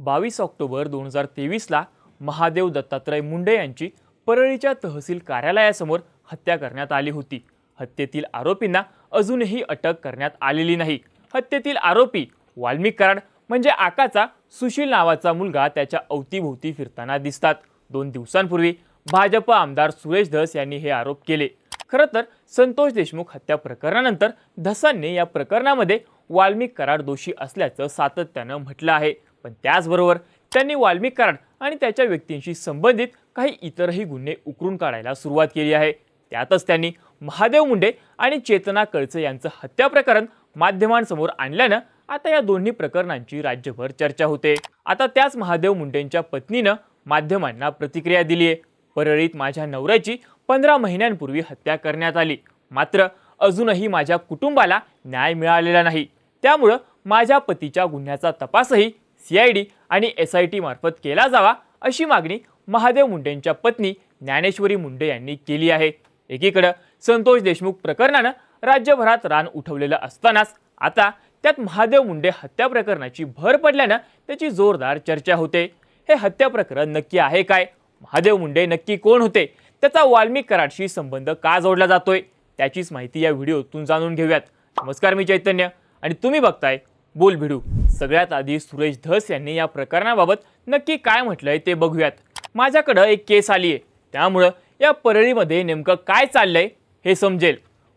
बावीस ऑक्टोबर दोन हजार तेवीसला महादेव दत्तात्रय मुंडे यांची परळीच्या तहसील कार्यालयासमोर हत्या करण्यात आली होती. हत्येतील आरोपींना अजूनही अटक करण्यात आलेली नाही. हत्येतील आरोपी वाल्मिक कराड म्हणजे आकाचा सुशील नावाचा मुलगा त्याच्या अवतीभोवती फिरताना दिसतात. दोन दिवसांपूर्वी भाजप आमदार सुरेश धस यांनी हे आरोप केले. खरं तर संतोष देशमुख हत्या प्रकरणानंतर धसांनी या प्रकरणामध्ये वाल्मिक कराड दोषी असल्याचं सातत्यानं म्हटलं आहे. पण त्याचबरोबर त्यांनी वाल्मिक कराड आणि त्याच्या व्यक्तींशी संबंधित काही इतरही गुन्हे उकरून काढायला सुरुवात केली आहे. त्यातच त्यांनी महादेव मुंडे आणि चेतना कळसे यांचं हत्या प्रकरण माध्यमांसमोर आणल्यानं आता या दोन्ही प्रकरणांची राज्यभर चर्चा होते. आता त्याच महादेव मुंडेंच्या पत्नीनं माध्यमांना प्रतिक्रिया दिली आहे. परळीत माझ्या नवऱ्याची पंधरा महिन्यांपूर्वी हत्या करण्यात आली. मात्र अजूनही माझ्या कुटुंबाला न्याय मिळालेला नाही. त्यामुळं माझ्या पतीच्या गुन्ह्याचा तपासही सी आय डी आणि एस आय टी मार्फत केला जावा अशी मागणी महादेव मुंडेंच्या पत्नी ज्ञानेश्वरी मुंडे यांनी केली आहे. एकीकडं संतोष देशमुख प्रकरणानं राज्यभरात रान उठवलेलं असतानाच आता त्यात महादेव मुंडे हत्या प्रकरणाची भर पडल्यानं त्याची जोरदार चर्चा होते. हे हत्या प्रकरण नक्की आहे काय? महादेव मुंडे नक्की कोण होते? त्याचा वाल्मिक कराडशी संबंध का जोडला जातोय? त्याचीच माहिती या व्हिडिओतून जाणून घेऊयात. नमस्कार मी चैतन्य आणि तुम्ही बघताय बोल भिडू. सगळ्यात आधी सुरेश धस यांनी या प्रकरणाबाबत नक्की काय म्हटलंय ते बघूयात. माझ्याकडं एक केस आली आहे त्यामुळं या परळीमध्ये नेमकं काय चाललंय हे समजेल.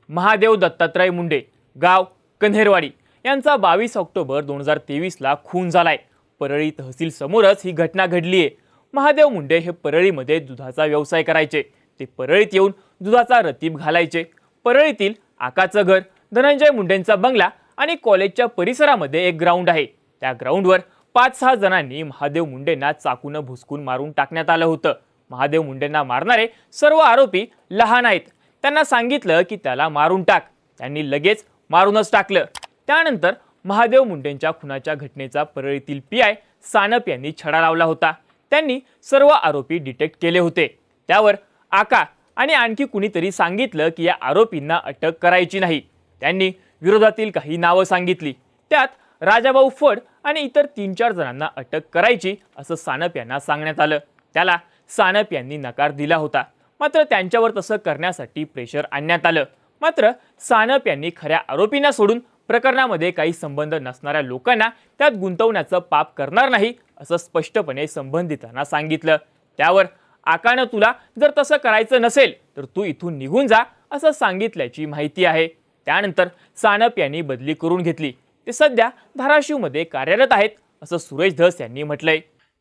महादेव दत्तात्रय मुंडे गाव कन्हेरवाडी यांचा बावीस ऑक्टोबर दोन हजार तेवीसला खून झालाय. परळी तहसील समोरच ही घटना घडली आहे महादेव मुंडे हे परळीमध्ये दुधाचा व्यवसाय करायचे. ते परळीत येऊन दुधाचा रतीब घालायचे. परळीतील आकाचं घर धनंजय मुंडेंचा बंगला आणि कॉलेजच्या परिसरामध्ये एक ग्राउंड आहे. त्या ग्राउंडवर पाच सहा जणांनी महादेव मुंडेंना चाकूनं भुसकून मारून टाकण्यात आलं होतं. महादेव मुंडेंना मारणारे सर्व आरोपी लहान आहेत. त्यांना सांगितलं की त्याला मारून टाक. त्यांनी लगेच मारूनच टाकलं. त्यानंतर महादेव मुंडेंच्या खुनाच्या घटनेचा परळीतील पी आय सानप यांनी छडा लावला होता. त्यांनी सर्व आरोपी डिटेक्ट केले होते. त्यावर आका आणि आणखी कुणीतरी सांगितलं की या आरोपींना अटक करायची नाही. त्यांनी विरोधातील काही नावं सांगितली. त्यात राजाभाऊ फड आणि इतर तीन चार जणांना अटक करायची असं सानप यांना सांगण्यात आलं. त्याला सानप यांनी नकार दिला होता. मात्र त्यांच्यावर तसं करण्यासाठी प्रेशर आणण्यात आलं. मात्र सानप यांनी खऱ्या आरोपींना सोडून प्रकरणामध्ये काही संबंध नसणाऱ्या लोकांना त्यात गुंतवण्याचं पाप करणार नाही असं स्पष्टपणे संबंधितांना सांगितलं. त्यावर आकानं तुला जर तसं करायचं नसेल तर तू इथून निघून जा असं सांगितल्याची माहिती आहे. त्यानंतर सानप यांनी बदली करून घेतली. ते सध्या धाराशिवमध्ये कार्यरत आहेत असं सुरेश धस यांनी म्हटलंय.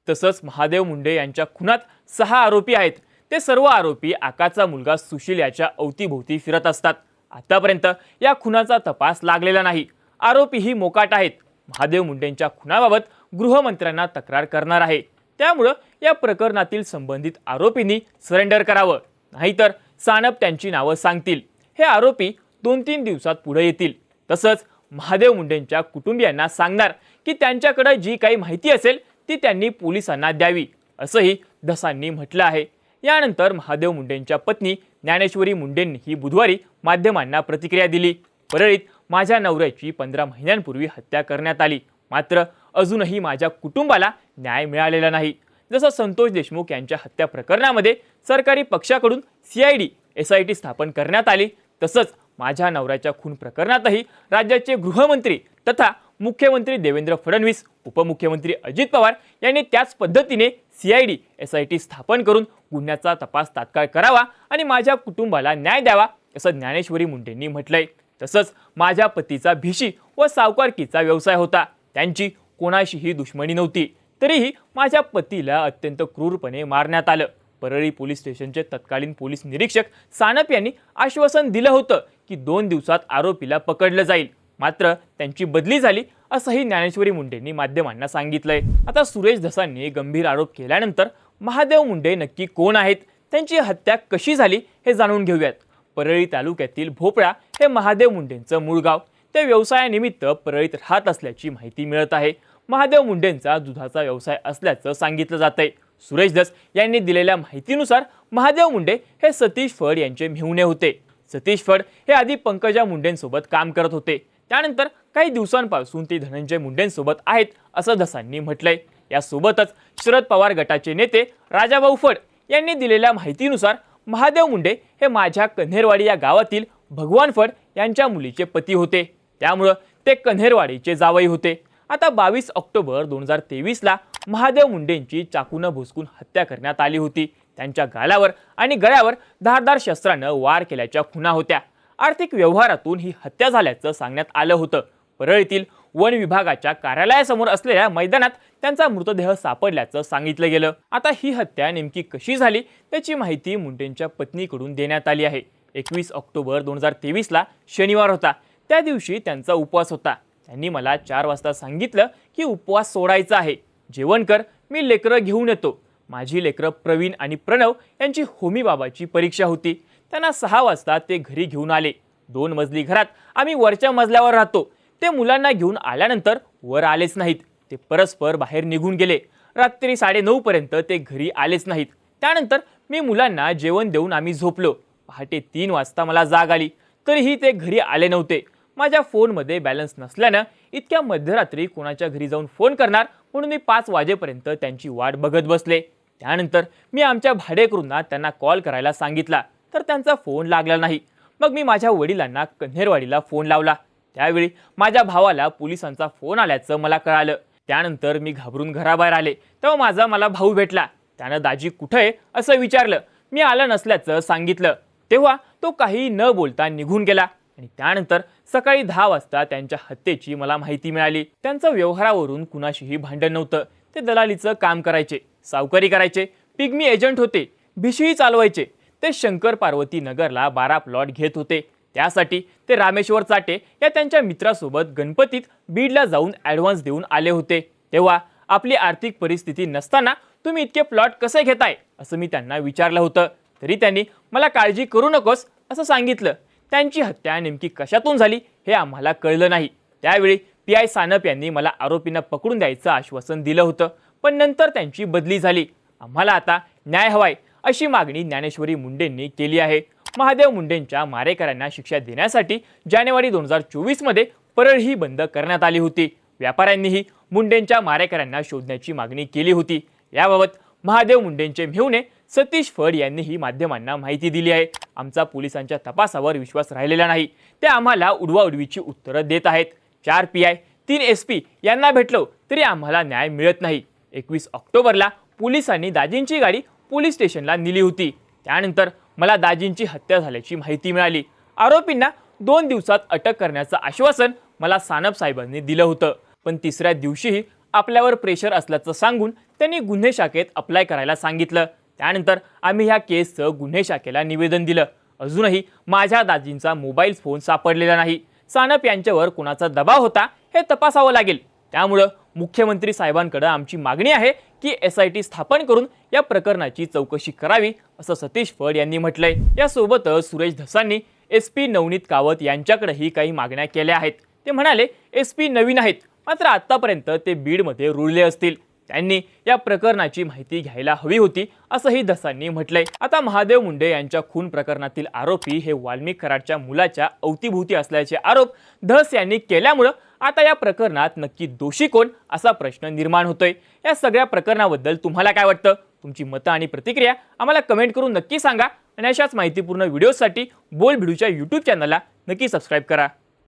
तसंच महादेव मुंडे यांच्या खुनात सहा आरोपी आहेत. ते सर्व आरोपी आकाचा मुलगा सुशील याच्या अवतीभोवती फिरत असतात. आतापर्यंत या खुनाचा तपास लागलेला नाही. आरोपीही मोकाट आहेत. महादेव मुंडेंच्या खुनाबाबत गृहमंत्र्यांना तक्रार करणार आहे. त्यामुळं या प्रकरणातील संबंधित आरोपींनी सरेंडर करावं. नाहीतर सानप त्यांची नावं सांगतील. हे आरोपी दोन तीन दिवसात पुढे येतील. तसंच महादेव मुंडेंच्या कुटुंबियांना सांगणार की त्यांच्याकडे जी काही माहिती असेल ती त्यांनी पोलिसांना द्यावी असंही धसांनी म्हटलं आहे. यानंतर महादेव मुंडेंच्या पत्नी ज्ञानेश्वरी मुंडेंनीही बुधवारी माध्यमांना प्रतिक्रिया दिली. परळीत माझ्या नवऱ्याची पंधरा महिन्यांपूर्वी हत्या करण्यात आली. मात्र अजूनही माझ्या कुटुंबाला न्याय मिळालेला नाही. जसं संतोष देशमुख यांच्या हत्या प्रकरणामध्ये सरकारी पक्षाकडून C I D S I T स्थापन करण्यात आली तसंच माझ्या नवऱ्याच्या खून प्रकरणातही राज्याचे गृहमंत्री तथा मुख्यमंत्री देवेंद्र फडणवीस उपमुख्यमंत्री अजित पवार यांनी त्याच पद्धतीने C I D S I T स्थापन करून गुन्ह्याचा तपास तात्काळ करावा आणि माझ्या कुटुंबाला न्याय द्यावा असं ज्ञानेश्वरी मुंडेंनी म्हटलंय. तसंच माझ्या पतीचा भिशी व सावकारकीचा व्यवसाय होता. त्यांची कोणाशीही दुश्मनी नव्हती. तरीही माझ्या पतीला अत्यंत क्रूरपणे मारण्यात आलं. परळी पोलीस स्टेशनचे तत्कालीन पोलीस निरीक्षक सानप यांनी आश्वासन दिलं होतं की दोन दिवसात आरोपीला पकडलं जाईल. मात्र त्यांची बदली झाली असंही ज्ञानेश्वरी मुंडेंनी माध्यमांना सांगितलंय. आता सुरेश धसांनी गंभीर आरोप केल्यानंतर महादेव मुंडे नक्की कोण आहेत? त्यांची हत्या कशी झाली हे जाणून घेऊयात. परळी तालुक्यातील भोपळा हे महादेव मुंडेंचं मूळ गाव. ते व्यवसायानिमित्त परळीत राहत असल्याची माहिती मिळत आहे. महादेव मुंडेंचा दुधाचा व्यवसाय असल्याचं सांगितलं जातंय. सुरेश दस यांनी दिलेल्या माहितीनुसार महादेव मुंडे हे सतीश फड यांचे मेहुणे होते. सतीश फड हे आधी पंकजा मुंडेंसोबत काम करत होते. त्यानंतर काही दिवसांपासून ते धनंजय मुंडेंसोबत आहेत असं धसांनी म्हटलंय. यासोबतच शरद पवार गटाचे नेते राजाभाऊ फड यांनी दिलेल्या माहितीनुसार महादेव मुंडे हे माझ्या कन्हेरवाडी या गावातील भगवान फड यांच्या मुलीचे पती होते. त्यामुळं ते कन्हेरवाडीचे जावई होते. आता बावीस ऑक्टोबर दोन हजार तेवीसला महादेव मुंडेंची चाकूनं भुसकून हत्या करण्यात आली होती. त्यांच्या गालावर आणि गळ्यावर धारदार शस्त्रानं वार केल्याच्या खुणा होत्या. आर्थिक व्यवहारातून ही हत्या झाल्याचं सांगण्यात आलं होतं. परळीतील वन विभागाच्या कार्यालयासमोर असलेल्या मैदानात त्यांचा मृतदेह सापडल्याचं सांगितलं गेलं. आता ही हत्या नेमकी कशी झाली त्याची माहिती मुंडेंच्या पत्नीकडून देण्यात आली आहे. एकवीस ऑक्टोबर दोन हजार तेवीसला शनिवार होता. त्या दिवशी त्यांचा उपवास होता. त्यांनी मला चार वाजता सांगितलं की उपवास सोडायचा आहे. जेवण कर मी लेकरं घेऊन येतो. माझी लेकरं प्रवीण आणि प्रणव यांची होमीबाबाची परीक्षा होती. त्यांना सहा वाजता ते घरी घेऊन आले. दोन मजली घरात आम्ही वरच्या मजल्यावर राहतो. ते मुलांना घेऊन आल्यानंतर वर आलेच नाहीत. ते परस्पर बाहेर निघून गेले. रात्री साडेनऊपर्यंत ते घरी आलेच नाहीत. त्यानंतर मी मुलांना जेवण देऊन आम्ही झोपलो. पहाटे तीन वाजता मला जाग आली. तरीही ते घरी आले नव्हते. माझ्या फोनमध्ये बॅलन्स नसल्यानं इतक्या मध्यरात्री कोणाच्या घरी जाऊन फोन करणार म्हणून मी पाच वाजेपर्यंत त्यांची वाट बघत बसले. त्यानंतर मी आमच्या भाडेकरूंना त्यांना कॉल करायला सांगितला तर त्यांचा फोन लागला नाही. मग मी माझ्या वडिलांना कन्हेरवाडीला फोन लावला. त्यावेळी माझ्या भावाला पोलिसांचा फोन आल्याचं मला कळालं. त्यानंतर मी घाबरून घराबाहेर आले तेव्हा माझा मला भाऊ भेटला. त्यानं दाजी कुठं आहे? असं विचारलं. मी आलं नसल्याचं सांगितलं. तेव्हा तो काही न बोलता निघून गेला. आणि त्यानंतर सकाळी दहा वाजता त्यांच्या हत्येची मला माहिती मिळाली. त्यांचं व्यवहारावरून कुणाशीही भांडण नव्हतं. ते दलालीचं काम करायचे सावकारी करायचे पिग्मी एजंट होते भिशीही चालवायचे. ते शंकर पार्वती नगरला बारा प्लॉट घेत होते. त्यासाठी ते रामेश्वर चाटे या त्यांच्या मित्रासोबत गणपतीत बीडला जाऊन ॲडव्हान्स देऊन आले होते. तेव्हा आपली आर्थिक परिस्थिती नसताना तुम्ही इतके प्लॉट कसे घेताय? असं मी त्यांना विचारलं होतं. तरी त्यांनी मला काळजी करू नकोस असं सांगितलं. त्यांची हत्या नेमकी कशातून झाली हे आम्हाला कळलं नाही. त्यावेळी पी आय सानप यांनी मला आरोपींना पकडून द्यायचं आश्वासन दिलं होतं पण नंतर त्यांची बदली झाली. आम्हाला आता न्याय हवाय अशी मागणी ज्ञानेश्वरी मुंडेंनी केली आहे. महादेव मुंडेंच्या मारेकऱ्यांना शिक्षा देण्यासाठी जानेवारी दोन हजार चोवीसमध्ये परळ ही बंद करण्यात आली होती. व्यापाऱ्यांनीही मुंडेंच्या मारेकऱ्यांना शोधण्याची मागणी केली होती. याबाबत महादेव मुंडेंचे मेहुणे सतीश फड यांनीही माध्यमांना माहिती दिली आहे. आमचा पोलिसांच्या तपासावर विश्वास राहिलेला नाही. ते आम्हाला उडवाउडवीची उत्तरं देत आहेत. चार पी आय तीन एस पी यांना भेटलो तरी आम्हाला न्याय मिळत नाही. एकवीस ऑक्टोबरला पोलिसांनी दाजींची गाडी पोलीस स्टेशनला नेली होती. त्यानंतर मला दाजींची हत्या झाल्याची माहिती मिळाली. आरोपींना दोन दिवसात अटक करण्याचं आश्वासन मला सानप साहेबांनी दिलं होतं. पण तिसऱ्या दिवशीही आपल्यावर प्रेशर असल्याचं सांगून त्यांनी गुन्हे शाखेत अप्लाय करायला सांगितलं. त्यानंतर आम्ही ह्या केसचं गुन्हे शाखेला निवेदन दिलं. अजूनही माझ्या दाजींचा मोबाईल फोन सापडलेला नाही. सानप यांच्यावर कुणाचा दबाव होता हे तपासावं लागेल. त्यामुळं मुख्यमंत्री साहेबांकडे आमची मागणी आहे की एस आय टी स्थापन करून या प्रकरणाची चौकशी करावी असं सतीश फड यांनी म्हटलंय. यासोबतच सुरेश धसांनी एस पी नवनीत कावत यांच्याकडेही काही मागण्या केल्या आहेत. ते म्हणाले एस पी नवीन आहेत मात्र आत्तापर्यंत ते बीडमध्ये रुळले असतील. त्यांनी या प्रकरणाची माहिती घ्यायला हवी होती असंही धसांनी म्हटलंय. आता महादेव मुंडे यांच्या खून प्रकरणातील आरोपी हे वाल्मिक कराडच्या मुलाच्या अवतीभोवती असल्याचे आरोप धस यांनी केल्यामुळं आता या प्रकरणात नक्की दोषी कोण असा प्रश्न निर्माण होतोय. या सगळ्या प्रकरणाबद्दल तुम्हाला काय वाटतं? तुमची मतं आणि प्रतिक्रिया आम्हाला कमेंट करून नक्की सांगा. आणि अशाच माहितीपूर्ण व्हिडिओसाठी बोल भिडूच्या यूट्यूब चॅनलला नक्की सबस्क्राईब करा.